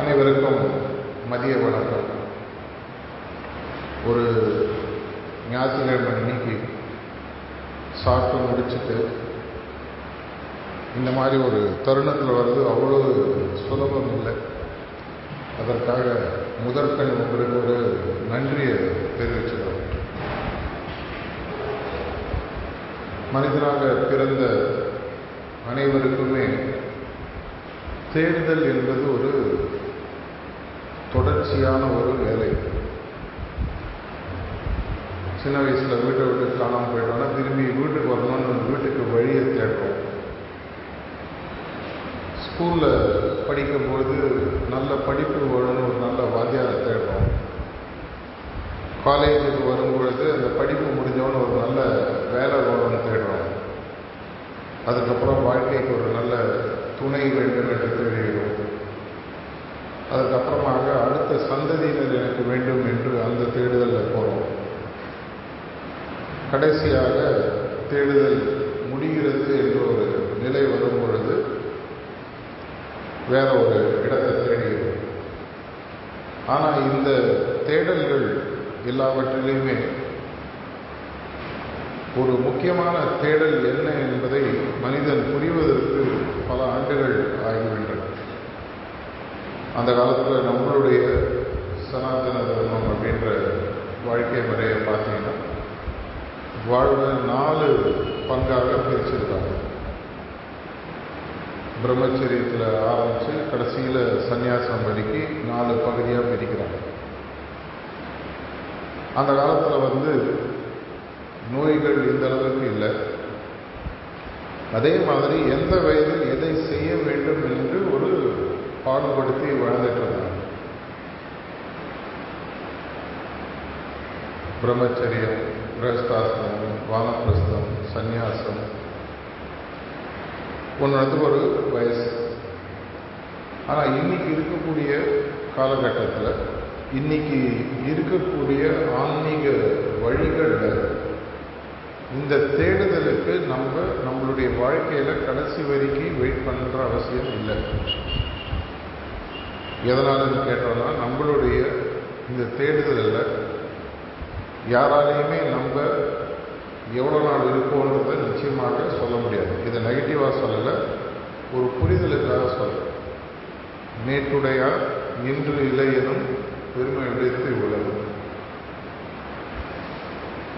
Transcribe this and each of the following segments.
அனைவருக்கும் மதிய வணக்கம். ஒரு ஞாயிற்றுக்கிழமை இன்னைக்கு சாப்பிட்டு முடிச்சுட்டு இந்த மாதிரி ஒரு தருணத்தில் வர்றது அவ்வளோ சுலபம் இல்லை. அதற்காக முதற்கண் உங்களுக்கு ஒரு நன்றியை தெரிவிச்சுக்கிறோம். மனிதனாக பிறந்த அனைவருக்குமே தேடுதல் என்பது ஒரு தொடர்ச்சியான ஒரு வேலை. சின்ன வயசில் வீட்டை விட்டு காணாமல் போயிட்டோம்னா திரும்பி வீட்டுக்கு வரணும்னு வீட்டுக்கு வழியை தேடுறோம். ஸ்கூலில் படிக்கும்பொழுது நல்ல படிப்பு வேணும்னு ஒரு நல்ல வாத்தியாரை தேடுறோம். காலேஜுக்கு வரும்பொழுது அந்த படிப்பு முடிஞ்சவொன்னு ஒரு நல்ல வேலை வேணும்னு தேடுறோம். அதுக்கப்புறம் வாழ்க்கைக்கு ஒரு நல்ல துணை வேண்டும் என்று தேடுகிறோம் அதுக்கப்புறமாக அடுத்த சந்ததியினர் எனக்கு வேண்டும் என்று அந்த தேடுதலில் போகிறோம் கடைசியாக தேடுதல் முடிகிறது என்ற ஒரு நிலை வரும் பொழுது வேற ஒரு இடத்தை தேடுகிறோம். ஆனால் இந்த தேடல்கள் எல்லாவற்றிலையுமே ஒரு முக்கியமான தேடல் என்ன என்பதை மனிதன் புரிவதற்கு பல ஆண்டுகள் ஆகிவிட்டன. அந்த காலத்தில் நம்மளுடைய சனாதன தர்மம் அப்படின்ற வாழ்க்கை முறையை பார்த்தீங்கன்னா வாழ்வை நாலு பங்காக பிரிச்சிருக்காங்க. பிரம்மச்சரியத்தில் ஆரம்பித்து கடைசியில் சன்னியாசம் வரைக்கும் நாலு பகுதியாக பிரிக்கிறாங்க. அந்த காலத்தில் வந்து நோய்கள் இந்த அளவுக்கு இல்லை. அதே மாதிரி எந்த வயதில் எதை செய்ய வேண்டும் என்று ஒரு பாடுபடுத்தி வாழ்ந்துட்டு இருந்தாங்க பிரம்மச்சரியம் கிரகஸ்தாசிரமம் வானப்பிரஸ்தம் சந்நியாசம் ஒன்றது ஒரு வயசு. ஆனால் இன்னைக்கு இருக்கக்கூடிய காலகட்டத்தில் இன்னைக்கு இருக்கக்கூடிய ஆன்மீக வழிகளில் இந்த தேடுதலுக்கு நம்ம நம்மளுடைய வாழ்க்கையில் கடைசி வரைக்கும் வெயிட் பண்ணுற அவசியம் இல்லை. எதனாலன்னு கேட்டோம்னா நம்மளுடைய இந்த தேடுதலில் யாராலையுமே நம்ம எவ்வளோ நாள் இருப்போன்றதை நிச்சயமாக சொல்ல முடியாது. இதை நெகட்டிவாக சொல்லலை ஒரு புரிதலுக்காக சொல்ல நேற்றுடையா இன்று இளையனும் பெருமை எடுத்து உள்ளது.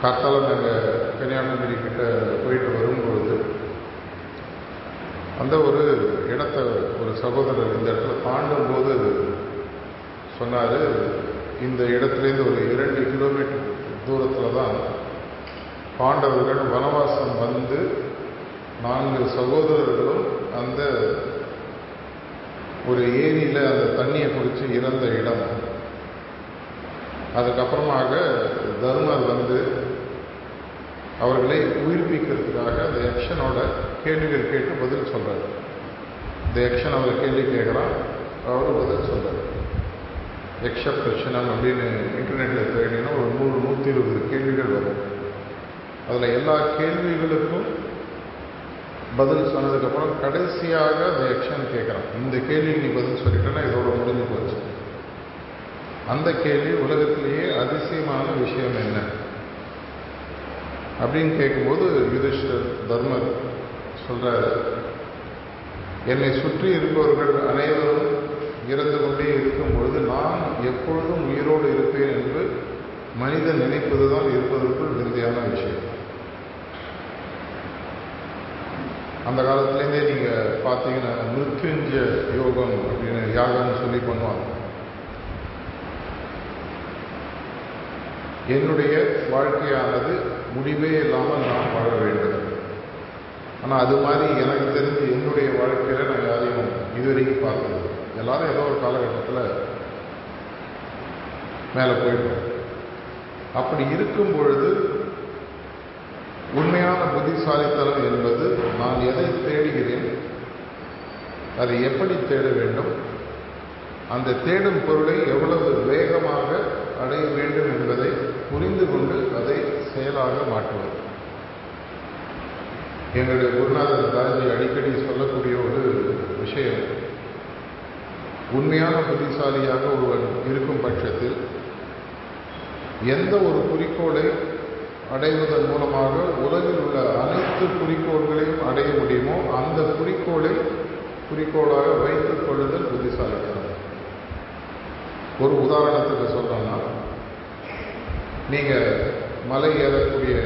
காத்தால நாங்கள் கன்னியாகுமரி கிட்ட போயிட்டு வரும்பொழுது அந்த ஒரு இடத்த ஒரு சகோதரர் இந்த இடத்துல தாண்டும்போது சொன்னார் இந்த இடத்துலேருந்து ஒரு இரண்டு கிலோமீட்டர் தூரத்தில் தான் பாண்டவர்கள் வனவாசம் வந்து நான்கு சகோதரர்களும் அந்த ஒரு ஏரியில் அந்த தண்ணியை குடித்து இறந்த இடம். அதுக்கப்புறமாக தர்மர் வந்து அவர்களை உயிர்ப்பிக்கிறதுக்காக அந்த யக்ஷனோட கேள்விகள் கேட்டு பதில் சொல்கிறார் இந்த யக்ஷன் அவர் கேள்வி கேட்குறான் அவர் பதில் சொல்கிறார் யக்ஷ பிரச்சனம் அப்படின்னு இன்டர்நெட்டில் தேடினா ஒரு நூறு நூற்றி இருபது கேள்விகள் வரும். அதில் எல்லா கேள்விகளுக்கும் பதில் சொன்னதுக்கப்புறம் கடைசியாக அந்த யக்ஷன் கேட்குறான் இந்த கேள்விக்கு நீ பதில் சொல்லிட்டேன்னா இதோட முடிஞ்சு போச்சு. அந்த கேள்வி உலகத்திலேயே அதிசயமான விஷயம் என்ன? அப்படின்னு கேட்கும்போது யுதிஷ்டர் தர்மர் சொல்கிறாரு என்னை சுற்றி இருப்பவர்கள் அனைவரும் இறந்து கொண்டே இருக்கும் பொழுது நான் எப்பொழுதும் உயிரோடு இருப்பேன் என்று மனிதன் நினைப்பது தான் இருப்பதற்குள் விருதியான விஷயம். அந்த காலத்துலேருந்தே நீங்கள் பார்த்தீங்கன்னா மிருத்யுஞ்ச யோகம் அப்படின்னு யாகம்னு சொல்லி பண்ணுவாங்க என்னுடைய வாழ்க்கையானது முடிவே இல்லாமல் நான் வாழ வேண்டும். ஆனால் அது மாதிரி எனக்கு தெரிஞ்சு என்னுடைய வாழ்க்கையில் நான் யாரையும் இதுவரைக்கும் பார்த்தது எல்லாரும் ஏதோ ஒரு காலகட்டத்தில் மேலே போயிட்டோம் அப்படி இருக்கும் பொழுது உண்மையான புத்திசாலித்தனம் என்பது நான் எதை தேடுகிறேன் அதை எப்படி தேட வேண்டும் அந்த தேடும் பொருளை எவ்வளவு வேகமாக அடைய வேண்டும் என்பதை புரிந்து கொண்டு அதை செயலாக மாற்றுவது. எங்களுடைய குருநாதர் தாஜி அடிக்கடி சொல்லக்கூடிய ஒரு விஷயம். உண்மையான புத்திசாலியாக ஒருவன் இருக்கும் பட்சத்தில் எந்த ஒரு குறிக்கோளை அடைவதன் மூலமாக உலகில் உள்ள அனைத்து குறிக்கோள்களையும் அடைய முடியுமோ அந்த குறிக்கோளை குறிக்கோளாக வைத்துக் கொள்ளுதல் புத்திசாலித்தனம். ஒரு உதாரணத்துக்கு சொல்றோம்னா நீங்கள் மலை ஏறக்கூடிய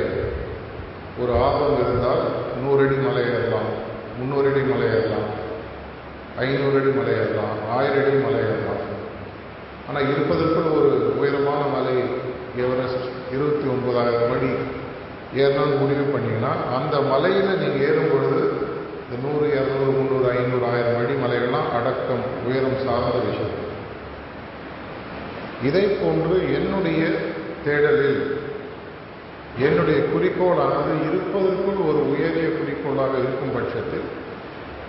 ஒரு ஆர்வம் இருந்தால் நூறு அடி மலை ஏறலாம் முந்நூறு அடி மலை ஏறலாம். ஐநூறு அடி மலை ஏறலாம் ஆயிரம் அடி மலை ஏறலாம் ஆனால் இருப்பதற்குள் ஒரு உயரமான மலை எவரெஸ்ட் இருபத்தி ஒன்பதாயிரம் அடி ஏறணும்னு முடிவு பண்ணிங்கன்னா அந்த மலையில் நீங்கள் ஏறும் பொழுது இந்த நூறு இரநூறு முந்நூறு ஐநூறு ஆயிரம் அடி மலைகள்லாம் அடக்கம் உயரம் சார்ந்த விஷயம். இதை போன்று என்னுடைய தேடலில் என்னுடைய குறிக்கோளானது இருப்பதற்குள் ஒரு உயரிய குறிக்கோளாக இருக்கும் பட்சத்தில்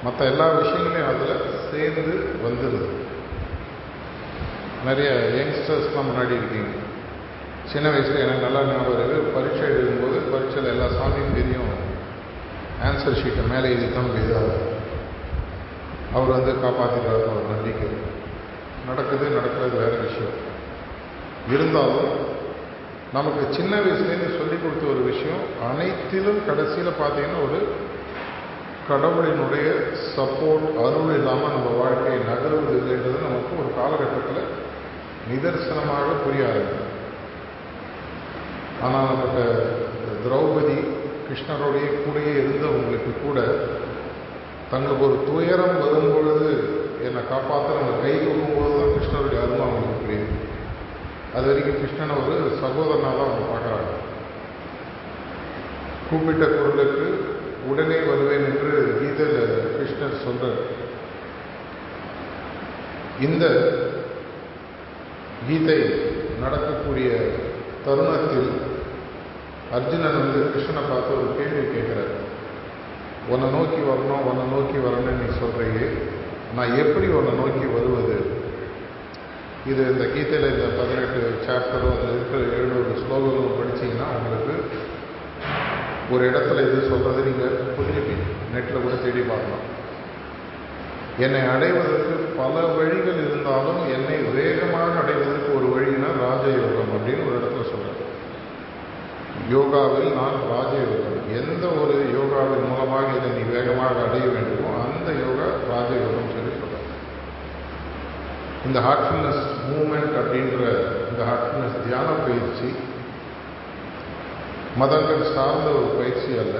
மற்ற எல்லா விஷயங்களையும் அதில் சேர்ந்து வந்துடுது நிறைய யங்ஸ்டர்ஸ்லாம் முன்னாடி இருக்கீங்க. சின்ன வயசில் எனக்கு நல்லா ஞாபகம் இருக்குது பரீட்சை எழுதும்போது பரீட்சையில் எல்லா சாமியும் தெரியும். ஆன்சர் ஷீட்டை மேலே எழுதி தான் எழுதாது அவர் வந்து காப்பாற்றிடுவார் ஒரு நம்பிக்கை. நடக்குது நடக்கிறது வேறு விஷயம். இருந்தாலும் நமக்கு சின்ன வயசுலேருந்து சொல்லி கொடுத்த ஒரு விஷயம் அனைத்திலும் கடைசியில் பார்த்தீங்கன்னா ஒரு கடவுளினுடைய சப்போர்ட் அருள் இல்லாமல் நம்ம வாழ்க்கையை நகர்வது இல்லைன்றது நமக்கு ஒரு காலகட்டத்தில் நிதர்சனமாக புரிய ஆரம்பிக்கும். ஆனால் நமக்கு திரௌபதி கிருஷ்ணருடைய கூடயே இருந்தவங்களுக்கு கூட தங்களுக்கு ஒரு துயரம் வரும் பொழுது என்னை காப்பாற்ற நம்ம கை கொடுக்கும்போது தான் கிருஷ்ணருடைய அருமை அவங்களுக்கு புரியுது. அது வரைக்கும் கிருஷ்ணனை ஒரு சகோதரனாக தான் அவங்க பார்க்குறாங்க. கூப்பிட்ட குரலுக்கு உடனே வருவேன் என்று கீதையில் கிருஷ்ணர் சொல்றார். இந்த கீதை நடக்கக்கூடிய தருணத்தில் அர்ஜுனன் வந்து கிருஷ்ணனை பார்த்து ஒரு கேள்வி கேட்குறார். உன்னை நோக்கி வரணும் உன்னை நோக்கி வரணும்னு நீ சொல்கிறீங்க நான் எப்படி உன்னை நோக்கி வருவது? இது இந்த கீதையில் இந்த பதினெட்டு சாப்டரும் அதில் இருக்கிற எழுநூறு ஸ்லோகங்களும் ஒரு இடத்துல இது சொல்கிறது நீங்கள் புரிஞ்சுப்பீங்க நெட்டில் கூட தேடி பார்க்கலாம். என்னை அடைவதற்கு பல வழிகள் இருந்தாலும் என்னை வேகமாக அடைவதற்கு ஒரு வழினா ராஜயோகம் அப்படின்னு ஒரு இடத்துல சொல்கிறேன் யோகாவில் நான் ராஜயோகம். எந்த ஒரு யோகாவின் மூலமாக இதை நீ வேகமாக அடைய வேண்டுமோ அந்த யோகா ராஜயோகம் சொல்லி சொல்கிறேன் இந்த ஹார்ட்ஃபுல்னஸ் மூமெண்ட் அப்படின்ற இந்த ஹார்ட்ஃபுல்னஸ் தியான பயிற்சி மதங்கள் சார்ந்த ஒரு பயிற்சி அல்ல.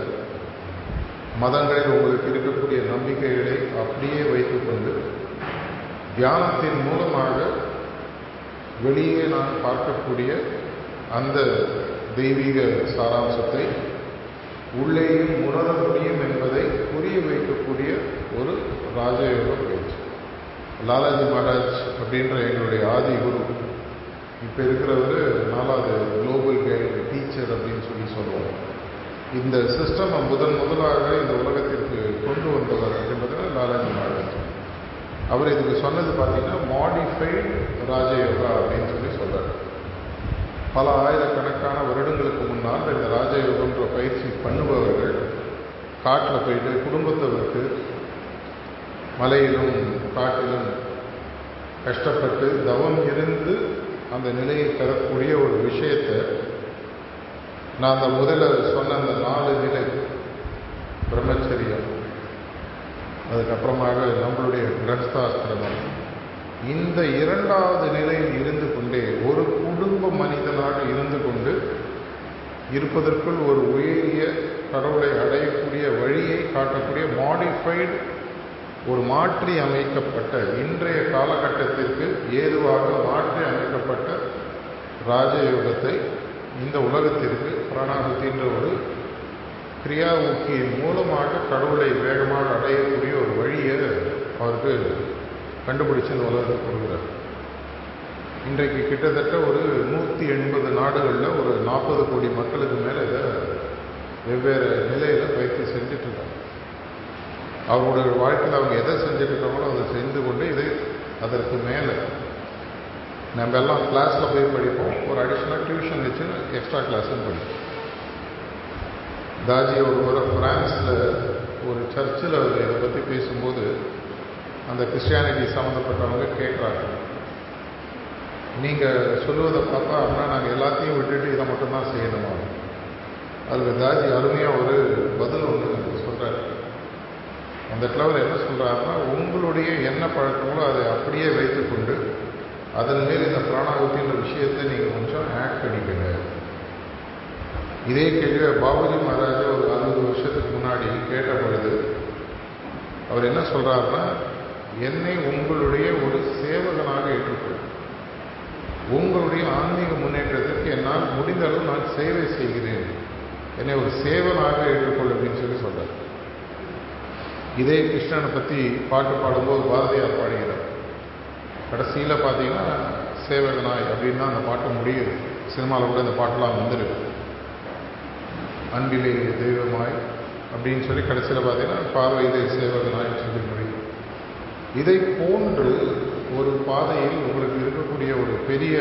மதங்களில் உங்களுக்கு இருக்கக்கூடிய நம்பிக்கைகளை அப்படியே வைத்துக்கொண்டு தியானத்தின் மூலமாக வெளியே நான் பார்க்கக்கூடிய அந்த தெய்வீக சாராம்சத்தை உள்ளேயும் உணர முடியும் என்பதை புரிய வைக்கக்கூடிய ஒரு ராஜயோக பயிற்சி. லாலாஜி மகாராஜ் அப்படின்ற எங்களுடைய ஆதி குரு இப்போ இருக்கிறவர் நாலாவது குளோபல் கைடு டீச்சர் அப்படின்னு சொல்லி சொல்லுவோம் இந்த சிஸ்டம் முதன் முதலாக இந்த உலகத்திற்கு கொண்டு வந்தவர் பார்த்தீங்கன்னா லாலாஜி மகாராஜ். அவர் இதுக்கு சொன்னது பார்த்தீங்கன்னா மாடிஃபைடு ராஜயோகா அப்படின்னு சொல்லி சொல்கிறார் பல ஆயிரக்கணக்கான வருடங்களுக்கு முன்னால் இந்த ராஜயோகன்ற பயிற்சி பண்ணுபவர்கள் காட்டில் போயிட்டு குடும்பத்தை விட்டு மலையிலும் காட்டிலும் கஷ்டப்பட்டு தவம் இருந்து அந்த நிலையை பெறக்கூடிய ஒரு விஷயத்தை நான் அந்த முதல்ல சொன்ன அந்த நாலு நிலை பிரம்மச்சரியம் அதுக்கப்புறமாக நம்மளுடைய கிரகஸ்தாசிரமம் இந்த இரண்டாவது நிலையில் இருந்து கொண்டே ஒரு குடும்ப மனிதனாக இருந்து கொண்டு இருப்பதற்குள் ஒரு உயரிய கடவுளை அடையக்கூடிய வழியை காட்டக்கூடிய மாடிஃபைடு ஒரு மாற்றி அமைக்கப்பட்ட இன்றைய காலகட்டத்திற்கு ஏதுவாக மாற்றி அமைக்கப்பட்ட ராஜயோகத்தை இந்த உலகத்திற்கு பிராணாபுத்தின்ற ஒரு கிரியா ஊக்கியின் மூலமாக கடவுளை வேகமாக அடையக்கூடிய ஒரு வழியை அவருக்கு கண்டுபிடிச்சு இந்த உலகத்துக்கு கொடுக்குறார். இன்றைக்கு கிட்டத்தட்ட ஒரு நூற்றி எண்பது நாடுகளில் ஒரு நாற்பது கோடி மக்களுக்கு மேலே இதை வெவ்வேறு நிலையில் பயிற்சி செஞ்சிட்ருக்காங்க அவருடைய வாழ்க்கையில் அவங்க எதை செஞ்சுருக்காங்களோ அதை செஞ்சு கொண்டு இது அதற்கு மேலே. நம்ம எல்லாம் கிளாஸில் போய் படிப்போம். ஒரு அடிஷ்னல் டியூஷன் வச்சு எக்ஸ்ட்ரா கிளாஸும் படிப்போம். தாஜி ஒரு முறை ஃப்ரான்ஸில் ஒரு சர்ச்சில் அவர் இதை பற்றி பேசும்போது அந்த கிறிஸ்டியானிட்டி சம்மந்தப்பட்டவங்க கேட்குறாங்க. நீங்கள் சொல்லுவதை பார்த்தா அப்படின்னா நாங்கள் எல்லாத்தையும் விட்டுட்டு இதை மட்டும்தான் செய்யணுமா? அதுக்கு தாஜி அருமையாக ஒரு பதில் ஒன்று அந்த இடத்துல அவர் என்ன சொல்கிறாருன்னா உங்களுடைய என்ன பழக்கங்களோ அதை அப்படியே வைத்துக்கொண்டு அதன் மேல் இந்த பிராணாகுத்தின்ற விஷயத்தை நீங்கள் கொஞ்சம் ஆக்ட் பண்ணிக்கங்க. இதே கேள்வி பாபுஜி மகாராஜா ஒரு அறுபது வருஷத்துக்கு முன்னாடி கேட்ட பொழுது அவர் என்ன சொல்கிறாருன்னா என்னை உங்களுடைய ஒரு சேவகனாக ஏற்றுக்கொள். உங்களுடைய ஆன்மீக முன்னேற்றத்திற்கு என்னால் முடிந்த அளவு நான் சேவை செய்கிறேன். என்னை ஒரு சேவனாக ஏற்றுக்கொள் அப்படின்னு சொல்லி சொல்கிறார் இதே கிருஷ்ணனை பற்றி பாட்டு பாடும்போது பாரதியார் பாடுகிறார். கடைசியில் பார்த்தீங்கன்னா சேவகனாய் அப்படின்னு தான் அந்த பாட்டு முடியுது. சினிமாவில் கூட இந்த பாட்டெலாம் வந்துருக்கு. அன்பிலே தெய்வமாய் அப்படின்னு சொல்லி கடைசியில் பார்த்தீங்கன்னா பார்வையிலே சேவகனாய் சொல்லி முடியும் இதை போன்று ஒரு பாதையில் உங்களுக்கு இருக்கக்கூடிய ஒரு பெரிய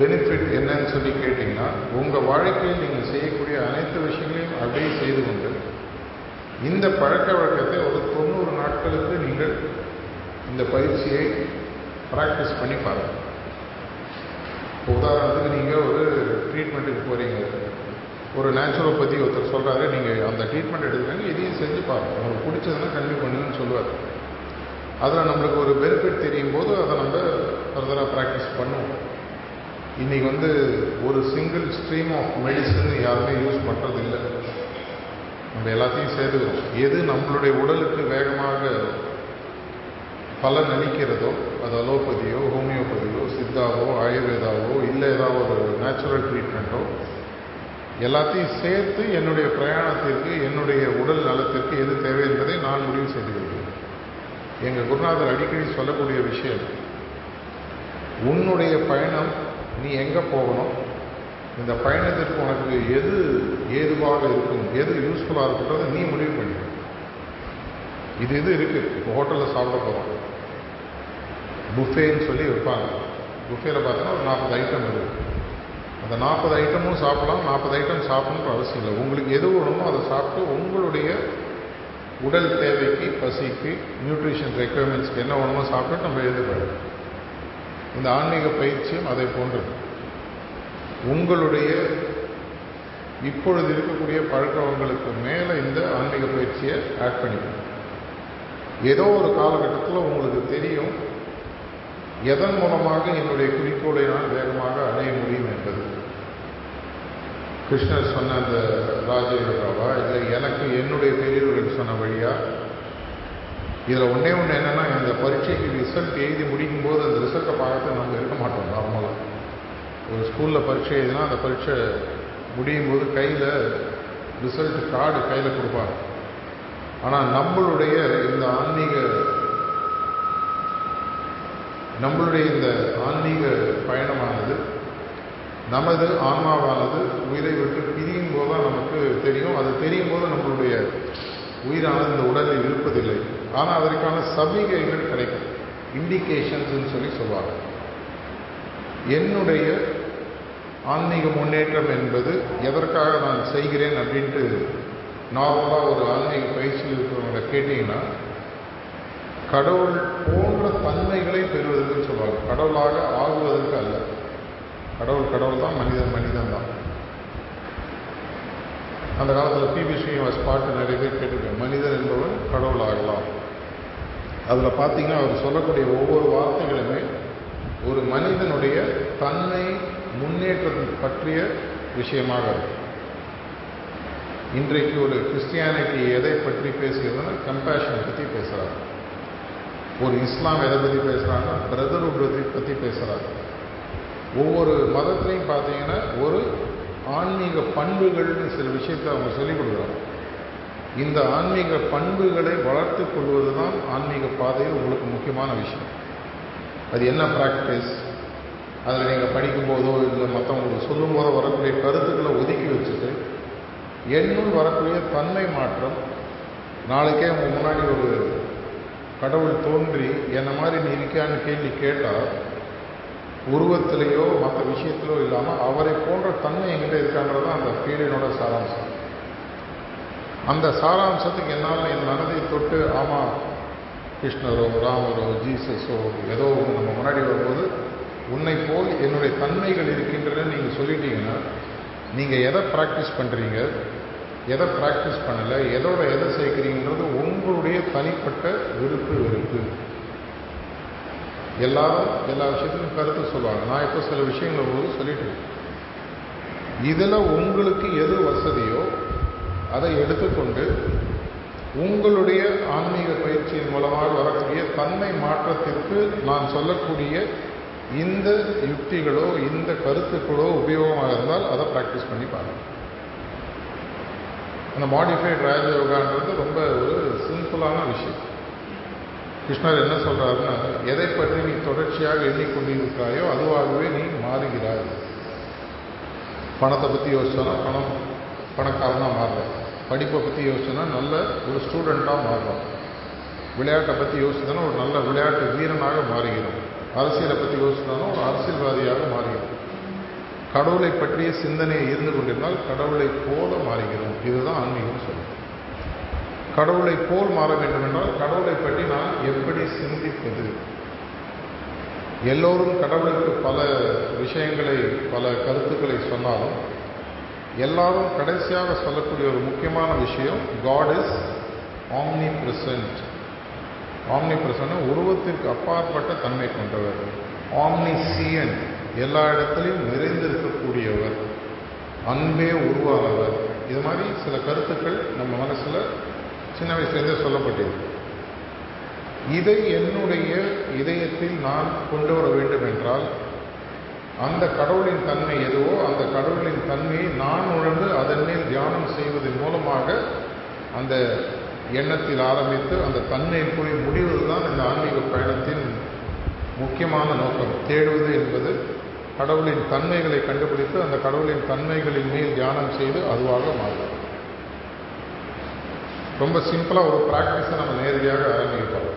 பெனிஃபிட் என்னன்னு சொல்லி கேட்டிங்கன்னா உங்கள் வாழ்க்கையில் நீங்கள் செய்யக்கூடிய அனைத்து விஷயங்களையும் அப்படியே செய்து கொண்டு இந்த பழக்க வழக்கத்தை ஒரு தொண்ணூறு நாட்களுக்கு நீங்கள் இந்த பயிற்சியை ப்ராக்டிஸ் பண்ணி பாருங்கள் உதாரணத்துக்கு நீங்கள் ஒரு ட்ரீட்மெண்ட்டுக்கு போகிறீங்க ஒரு நேச்சுரோபதி ஒருத்தர் சொல்கிறாரு நீங்கள் அந்த ட்ரீட்மெண்ட் எடுத்துக்காங்க இதையும் செஞ்சு பாருங்கள் உங்களுக்கு பிடிச்சதுன்னா கண்டினியூ பண்ணுங்கன்னு சொல்லுவார். அதில் நம்மளுக்கு ஒரு பெனிஃபிட் தெரியும் போது அதை நம்ம ஃபர்தராக ப்ராக்டிஸ் பண்ணுவோம். இன்றைக்கி வந்து ஒரு சிங்கிள் ஸ்ட்ரீம் ஆஃப் மெடிசன் யாருமே யூஸ் பண்ணுறது இல்லை நம்ம எல்லாத்தையும் சேர்த்துக்கிறோம். எது நம்மளுடைய உடலுக்கு வேகமாக பலன் அளிக்கிறதோ அது அலோபதியோ ஹோமியோபதியோ சித்தாவோ ஆயுர்வேதாவோ இல்லை ஏதாவது ஒரு நேச்சுரல் ட்ரீட்மெண்ட்டோ எல்லாத்தையும் சேர்த்து என்னுடைய பிரயாணத்திற்கு என்னுடைய உடல் நலத்திற்கு எது தேவை என்பதை நான் முடிவு செய்து கொள்கிறேன். எங்கள் குருநாதர் அடிக்கடி சொல்லக்கூடிய விஷயம் உன்னுடைய பயணம் நீ எங்கே போகணும்? இந்த பயணத்திற்கு உனக்கு எது ஏதுவாக இருக்கும் எது யூஸ்ஃபுல்லாக இருக்குன்றதை நீ முடிவு பண்ணிக்க இது இது இருக்குது இப்போ ஹோட்டலில் சாப்பிட போகிறோம் புஃபேன்னு சொல்லி வைப்பாங்க. புஃபேல பார்த்தீங்கன்னா ஒரு நாற்பது ஐட்டம் இருக்குது அந்த நாற்பது ஐட்டமும் சாப்பிடலாம் நாற்பது ஐட்டம் சாப்பிடணுன்ற அவசியம் இல்லை. உங்களுக்கு எது வேணுமோ அதை சாப்பிட்டு உங்களுடைய உடல் தேவைக்கு பசிக்கு நியூட்ரிஷன் ரெக்குவயர்மெண்ட்ஸ்க்கு என்ன வேணுமோ சாப்பிட்டு நம்ம எழுதி இந்த ஆன்மீக பயிற்சியும் அதை போன்றது உங்களுடைய இப்பொழுது இருக்கக்கூடிய பழக்கவங்களுக்கு மேலே இந்த ஆன்மீக பயிற்சியை ஆட் பண்ணிக்கணும். ஏதோ ஒரு காலகட்டத்தில் உங்களுக்கு தெரியும் எதன் மூலமாக என்னுடைய குறிக்கோளை நான் வேகமாக அடைய முடியும் என்பது. கிருஷ்ணர் சொன்ன அந்த ராஜயோகாவா இல்லை எனக்கு என்னுடைய பெரியவர்கள் சொன்ன வழியா இதில் ஒன்றே ஒன்று என்னென்னா இந்த பரீட்சைக்கு ரிசல்ட் எழுதி முடிக்கும் போது அந்த ரிசல்ட்டை பார்த்து நம்ம இருக்க மாட்டோம் நார்மலாக ஒரு ஸ்கூலில் பரீட்சை எழுதினா அந்த பரீட்சை முடியும் போது கையில் ரிசல்ட் கார்டு கையில் கொடுப்பாங்க. ஆனால் நம்மளுடைய இந்த ஆன்மீக நம்மளுடைய இந்த ஆன்மீக பயணமானது நமது ஆன்மாவானது உயிரை விட்டு பிரியும் போது தான் நமக்கு தெரியும். அது தெரியும் போது நம்மளுடைய உயிரானது இந்த உடலில் இருப்பதில்லை. ஆனால் அதற்கான சமிகைகள் கிடைக்கும். இண்டிகேஷன்ஸ்ன்னு சொல்லி சொல்லுவாங்க என்னுடைய ஆன்மீக முன்னேற்றம் என்பது எதற்காக நான் செய்கிறேன் அப்படின்ட்டு நார்மலாக ஒரு ஆன்மீக பயிற்சியில் இருக்கிறவங்க கேட்டிங்கன்னா கடவுள் போன்ற தன்மைகளை பெறுவதற்கு சொல்லுவாங்க. கடவுளாக ஆகுவதற்கு அல்ல. கடவுள் கடவுள் தான் மனிதன் மனிதன் தான் அந்த காலத்தில் பிபி ஸ்ரீனிவாஸ் பாட்டு நிறைய பேர் கேட்டிருக்கேன் மனிதன் என்பவன் கடவுள் ஆகலாம். அதில் பார்த்தீங்கன்னா அவர் சொல்லக்கூடிய ஒவ்வொரு வார்த்தைகளுமே ஒரு மனிதனுடைய தன்னை முன்னேற்றம் பற்றிய விஷயமாக இருக்கும் இன்றைக்கு ஒரு கிறிஸ்டியானிட்டி எதை பற்றி பேசுகிறதுனா கம்பேஷன் பற்றி பேசுகிறாங்க ஒரு இஸ்லாம் எதை பற்றி பேசுகிறாங்கன்னா பிரதர்ஹுட் பற்றி பேசுகிறாங்க ஒவ்வொரு மதத்துலையும் பார்த்தீங்கன்னா ஒரு ஆன்மீக பண்புகள்னு சில விஷயத்தை அவங்க சொல்லிக் கொடுக்குறாங்க. இந்த ஆன்மீக பண்புகளை வளர்த்து கொள்வது தான் ஆன்மீக பாதையில் உங்களுக்கு முக்கியமான விஷயம். அது என்ன ப்ராக்டிஸ் அதில் நீங்கள் படிக்கும்போதோ இல்லை மற்றவங்களுக்கு சொல்லும்போதோ வரக்கூடிய கருத்துக்களை ஒதுக்கி வச்சுட்டு என்னுள் வரக்கூடிய தன்மை மாற்றம். நாளைக்கே அவங்க முன்னாடி ஒரு கடவுள் தோன்றி என்ன மாதிரி நீ இருக்கியான்னு கேள்வி கேட்டால் உருவத்திலேயோ மற்ற விஷயத்திலோ இல்லாமல் அவரை போன்ற தன்மை எங்கிட்ட இருக்காங்கிறது தான் அந்த ஃபீலினோட சாராம்சம். அந்த சாராம்சத்துக்கு என்னால் என் மனதை தொட்டு ஆமாம் கிருஷ்ணரோ ராமரோ ஜீசஸோ ஏதோ ஒன்று நம்ம முன்னாடி வரும்போது உன்னை போல் என்னுடைய தன்மைகள் இருக்கின்றன நீங்கள் சொல்லிட்டீங்கன்னா நீங்கள் எதை ப்ராக்டிஸ் பண்ணுறீங்க எதை ப்ராக்டிஸ் பண்ணலை எதோட எதை சேர்க்குறீங்கன்றது உங்களுடைய தனிப்பட்ட விருப்பு வெறுப்பு. எல்லாரும் எல்லா விஷயத்துலையும் கருத்து சொல்லுவாங்க. நான் இப்போ சில விஷயங்கள் போது சொல்லிட்டு இதில் உங்களுக்கு எது வசதியோ அதை எடுத்துக்கொண்டு உங்களுடைய ஆன்மீக பயிற்சியின் மூலமாக வரக்கூடிய தன்மை மாற்றத்திற்கு நான் சொல்லக்கூடிய இந்த யுக்திகளோ இந்த கருத்துக்களோ உபயோகமாக இருந்தால் அதை ப்ராக்டிஸ் பண்ணி பாருங்கள் அந்த மாடிஃபைட் ராஜயோகான்றது ரொம்ப ஒரு சிம்பிளான விஷயம். கிருஷ்ணர் என்ன சொல்கிறாருன்னா எதை பற்றி நீ தொடர்ச்சியாக எண்ணிக்கொண்டிருக்கிறாயோ அதுவாகவே நீ மாறுகிறாய். பணத்தை பற்றி யோசிச்சோன்னா பணம் பணக்காரனாக மாறுறேன் படிப்பை பற்றி யோசிச்சோன்னா நல்ல ஒரு ஸ்டூடெண்ட்டாக மாறுறோம் விளையாட்டை பற்றி யோசிச்சோன்னா ஒரு நல்ல விளையாட்டு வீரனாக மாறுகிறோம். அரசியலை பற்றி யோசித்தாலும் ஒரு அரசியல்வாதியாக மாறுகிறோம். கடவுளை பற்றிய சிந்தனையை இருந்து கொண்டிருந்தால் கடவுளை போல மாறுகிறோம். இதுதான் ஆன்மீகம் சொல்லும். கடவுளை போல் மாற வேண்டும் என்றால் கடவுளை பற்றி நான் எப்படி சிந்திப்பது? எல்லோரும் கடவுளுக்கு பல விஷயங்களை பல கருத்துக்களை சொன்னாலும் எல்லாரும் கடைசியாக சொல்லக்கூடிய ஒரு முக்கியமான விஷயம் God is omnipresent omnipresent உருவத்திற்கு அப்பாற்பட்ட தன்மை கொண்டவர். ஆம்னி சியன் எல்லா இடத்துலையும் நிறைந்திருக்கக்கூடியவர். அன்பே உருவானவர். இது மாதிரி சில கருத்துக்கள் நம்ம மனசில் சின்ன வயசுலேருந்தே சொல்லப்பட்டிருக்கு. இதை என்னுடைய இதயத்தில் நான் கொண்டு வர வேண்டும் என்றால் அந்த கடவுளின் தன்மை எதுவோ அந்த கடவுளின் தன்மையை நான் உணர்ந்து அதன் மேல் தியானம் செய்வதன் மூலமாக அந்த எண்ணத்தில் ஆரம்பித்து அந்த தன்மையில் போய் முடிவது தான் இந்த ஆன்மீக பயணத்தின் முக்கியமான நோக்கம். தேடுவது என்பது கடவுளின் தன்மைகளை கண்டுபிடித்து அந்த கடவுளின் தன்மைகளின் மேல் தியானம் செய்து அதுவாக மாறும். ரொம்ப சிம்பிளாக ஒரு ப்ராக்டிஸை நம்ம நேரடியாக ஆரம்பிக்கிறோம்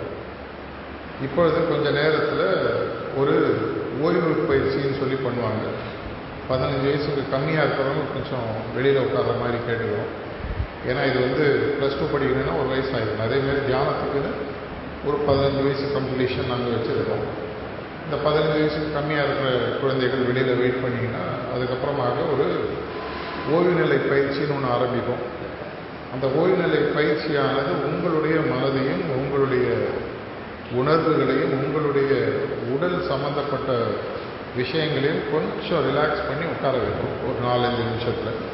இப்பொழுது கொஞ்ச நேரத்தில் ஒரு ஓய்வு பயிற்சின்னு சொல்லி பண்ணுவாங்க. பதினஞ்சு வயசுக்கு கம்மியாக இருக்கிறவங்க கொஞ்சம் வெளியில் உட்கார்ற மாதிரி கேட்டுக்கிறோம். ஏன்னா இது வந்து ப்ளஸ் டூ படிக்கணும்னா ஒரு வயசு ஆகிடும் அதேமாரி தியானத்துக்கு ஒரு பதினஞ்சு வயசு கம்ப்ளீஷன் நாங்கள் வச்சுருக்கோம். இந்த பதினஞ்சு வயசுக்கு கம்மியாக இருக்கிற குழந்தைகள் வெளியில் வெயிட் பண்ணிங்கன்னா அதுக்கப்புறமாக ஒரு ஓய்வு நிலை பயிற்சின்னு ஒன்று ஆரம்பிக்கும் அந்த ஓய்வு நிலை பயிற்சியானது உங்களுடைய மனதையும் உங்களுடைய உணர்வுகளையும் உங்களுடைய உடல் சம்பந்தப்பட்ட விஷயங்களையும் கொஞ்சம் ரிலாக்ஸ் பண்ணி உட்கார வைக்கும். ஒரு நாலஞ்சு நிமிஷத்தில்.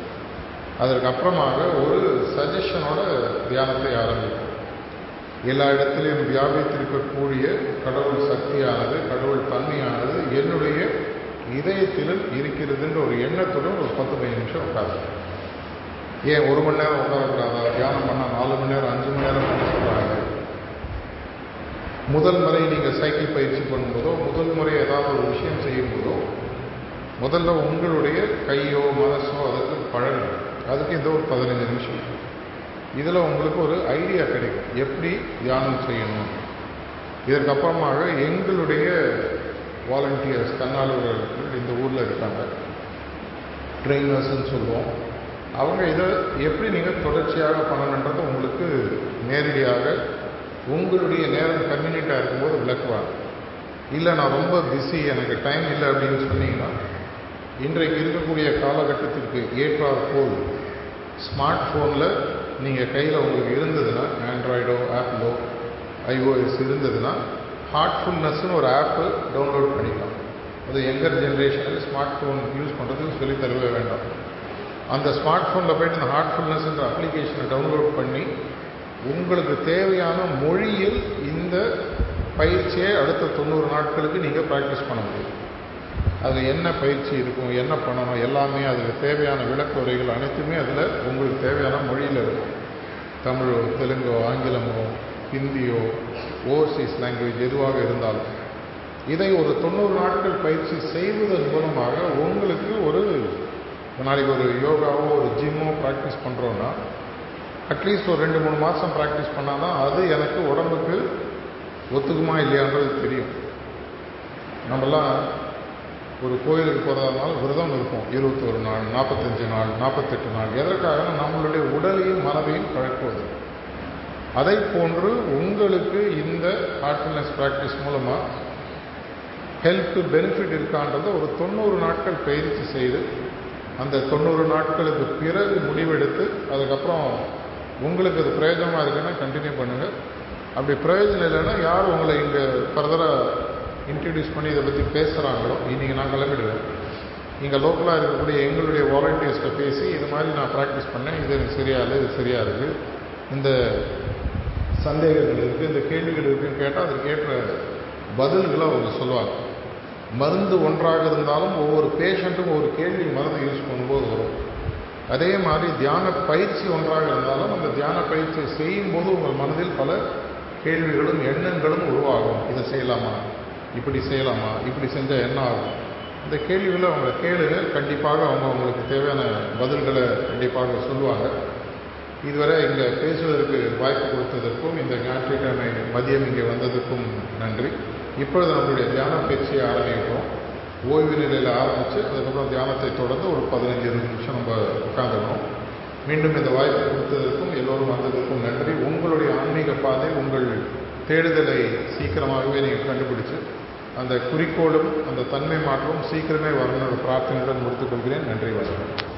அதற்கப்புறமாக ஒரு சஜஷனோட தியானத்தை ஆரம்பிக்கும். எல்லா இடத்துலையும் வியாபித்திருக்கக்கூடிய கடவுள் சக்தியானது கடவுள் தன்மையானது என்னுடைய இதயத்திலும் இருக்கிறதுன்ற ஒரு எண்ணத்துடன் ஒரு பத்து பதினஞ்சு நிமிஷம் உட்காரு ஏன் ஒரு மணி நேரம் உட்காரக்கூடாதா? தியானம் பண்ணால் நாலு மணி நேரம் அஞ்சு மணி நேரம் பண்ண சொல்கிறாங்க முதல் முறை நீங்கள் சைக்கிள் பயிற்சி பண்ணும்போதோ முதல் முறை ஏதாவது ஒரு விஷயம் செய்யும்போதோ முதல்ல உங்களுடைய கையோ மனசோ அதுக்கு பழகும் அதுக்கு இந்த ஒரு பதினஞ்சு நிமிஷம். இதில் உங்களுக்கு ஒரு ஐடியா கிடைக்கும். எப்படி தியானம் செய்யணும்? இதற்கப்புறமாக எங்களுடைய வாலண்டியர்ஸ் தன்னார்வலர்கள் இந்த ஊரில் இருக்காங்க. ட்ரெயினர்ஸ்ன்னு சொல்லுவோம். அவங்க இதை எப்படி நீங்கள் தொடர்ச்சியாக பண்ணணுன்றது உங்களுக்கு நேரடியாக உங்களுடைய நேரம் கன்வீனியண்ட்டாக இருக்கும்போது விளக்குவாங்க. இல்லை நான் ரொம்ப பிஸி எனக்கு டைம் இல்லை அப்படின்னு சொன்னீங்கன்னா இன்றைக்கு இருக்கக்கூடிய காலகட்டத்திற்கு ஏற்றார் போல் ஸ்மார்ட் ஃபோனில் நீங்கள் கையில் உங்களுக்கு இருந்ததுன்னா ஆண்ட்ராய்டோ ஆப்பிளோ ஐஓஎஸ் இருந்ததுன்னா ஹார்ட்ஃபுல்னஸ்னு ஒரு ஆப்பு டவுன்லோட் பண்ணிக்கலாம். அது எங்கர் ஜென்ரேஷனில் ஸ்மார்ட் ஃபோன் யூஸ் பண்ணுறதுக்கு சொல்லி தரவே வேண்டாம். அந்த ஸ்மார்ட் ஃபோனில் போய்ட்டு இந்த ஹார்ட்ஃபுல்னஸ்ன்ற அப்ளிகேஷனை டவுன்லோட் பண்ணி உங்களுக்கு தேவையான மொழியில் இந்த பயிற்சியை அடுத்த தொண்ணூறு நாட்களுக்கு நீங்கள் ப்ராக்டிஸ் பண்ண முடியும். அதில் என்ன பயிற்சி இருக்கும் என்ன பண்ணணும் எல்லாமே அதுக்கு தேவையான விளக்க உரைகள் அனைத்துமே அதில் உங்களுக்கு தேவையான மொழியில் இருக்கும். தமிழோ தெலுங்கோ ஆங்கிலமோ ஹிந்தியோ ஓவர்சீஸ் லாங்குவேஜ் எதுவாக இருந்தாலும். இதை ஒரு தொண்ணூறு நாட்கள் பயிற்சி செய்வதன் மூலமாக உங்களுக்கு ஒரு நாளைக்கு ஒரு யோகாவோ ஒரு ஜிம்மோ ப்ராக்டிஸ் பண்ணுறோன்னா அட்லீஸ்ட் ஒரு ரெண்டு மூணு மாதம் ப்ராக்டிஸ் பண்ணால் தான் அது எனக்கு உடம்புக்கு ஒத்துக்குமா இல்லையான்றது தெரியும். நம்மலாம் ஒரு கோயிலுக்கு போகிறதுனால விரதம் இருப்போம். இருபத்தொரு நாள் நாற்பத்தஞ்சு நாள் நாற்பத்தெட்டு நாள். எதற்காக? நம்மளுடைய உடலையும் மனதையும் பழக்குவது அதை போன்று உங்களுக்கு இந்த ஹார்ட்ஃபுல்னஸ் ப்ராக்டிஸ் மூலமாக ஹெல்த்து பெனிஃபிட் இருக்கான்றதை ஒரு தொண்ணூறு நாட்கள் பயிற்சி செய்து அந்த தொண்ணூறு நாட்களுக்கு பிறகு முடிவெடுத்து அதுக்கப்புறம் உங்களுக்கு அது பிரயோஜனமாக இருக்குன்னா கண்டினியூ பண்ணுங்கள் அப்படி பிரயோஜனம் இல்லைன்னா யார் உங்களை இங்கே ஃபர்தராக இன்ட்ரடியூஸ் பண்ணி இதை பற்றி பேசுகிறாங்களோ இன்றைக்கி நான் கிளம்பிடுவேன். இங்கே லோக்கலாக இருக்கக்கூடிய எங்களுடைய வாலண்டியர்ஸ்கிட்ட பேசி இது மாதிரி நான் ப்ராக்டிஸ் பண்ணேன். இது எனக்கு சரியா இல்லை இது சரியாக இருக்குது இந்த சந்தேகங்கள் இருக்குது இந்த கேள்விகள் இருக்குதுன்னு கேட்டால் அதுக்கு ஏற்ற பதில்களை அவங்க சொல்லுவாங்க. மருந்து ஒன்றாக இருந்தாலும் ஒவ்வொரு பேஷண்ட்டும் ஒரு கேள்வி மருந்து யூஸ் பண்ணும்போது வரும். அதே மாதிரி தியான பயிற்சி ஒன்றாக இருந்தாலும் அந்த தியான பயிற்சியை செய்யும்போது உங்கள் மனதில் பல கேள்விகளும் எண்ணங்களும் உருவாகும். இதை செய்யலாமா? இப்படி செய்யலாமா? இப்படி செஞ்சால் என்ன ஆகும்? இந்த கேள்விகளை அவங்க கேளுங்க. கண்டிப்பாக அவங்க அவங்களுக்கு தேவையான பதில்களை கண்டிப்பாக சொல்லுவாங்க. இதுவரை இங்கே பேசுவதற்கு வாய்ப்பு கொடுத்ததற்கும் இந்த ஞாயிற்றுக்கிழமை மதியம் இங்கே வந்ததற்கும் நன்றி. இப்பொழுது நம்மளுடைய தியான பயிற்சியை ஆரம்பிக்கிறோம் ஓய்வு நிலையில் ஆரம்பித்து அதுக்கப்புறம் தியானத்தை தொடர்ந்து ஒரு பதினஞ்சு இருபது நிமிஷம் நம்ம உட்காந்துக்கணும் மீண்டும் இந்த வாய்ப்பு கொடுத்ததற்கும் எல்லோரும் வந்ததற்கும் நன்றி. உங்களுடைய ஆன்மீக பாதை உங்கள் தேடுதலை சீக்கிரமாகவே நீங்கள் கண்டுபிடிச்சு அந்த குறிக்கோளும் அந்த தன்மை மாற்றமும் சீக்கிரமே வரணும் பிரார்த்தனையுடன் முடித்துக் கொள்கிறேன். நன்றி வணக்கம்.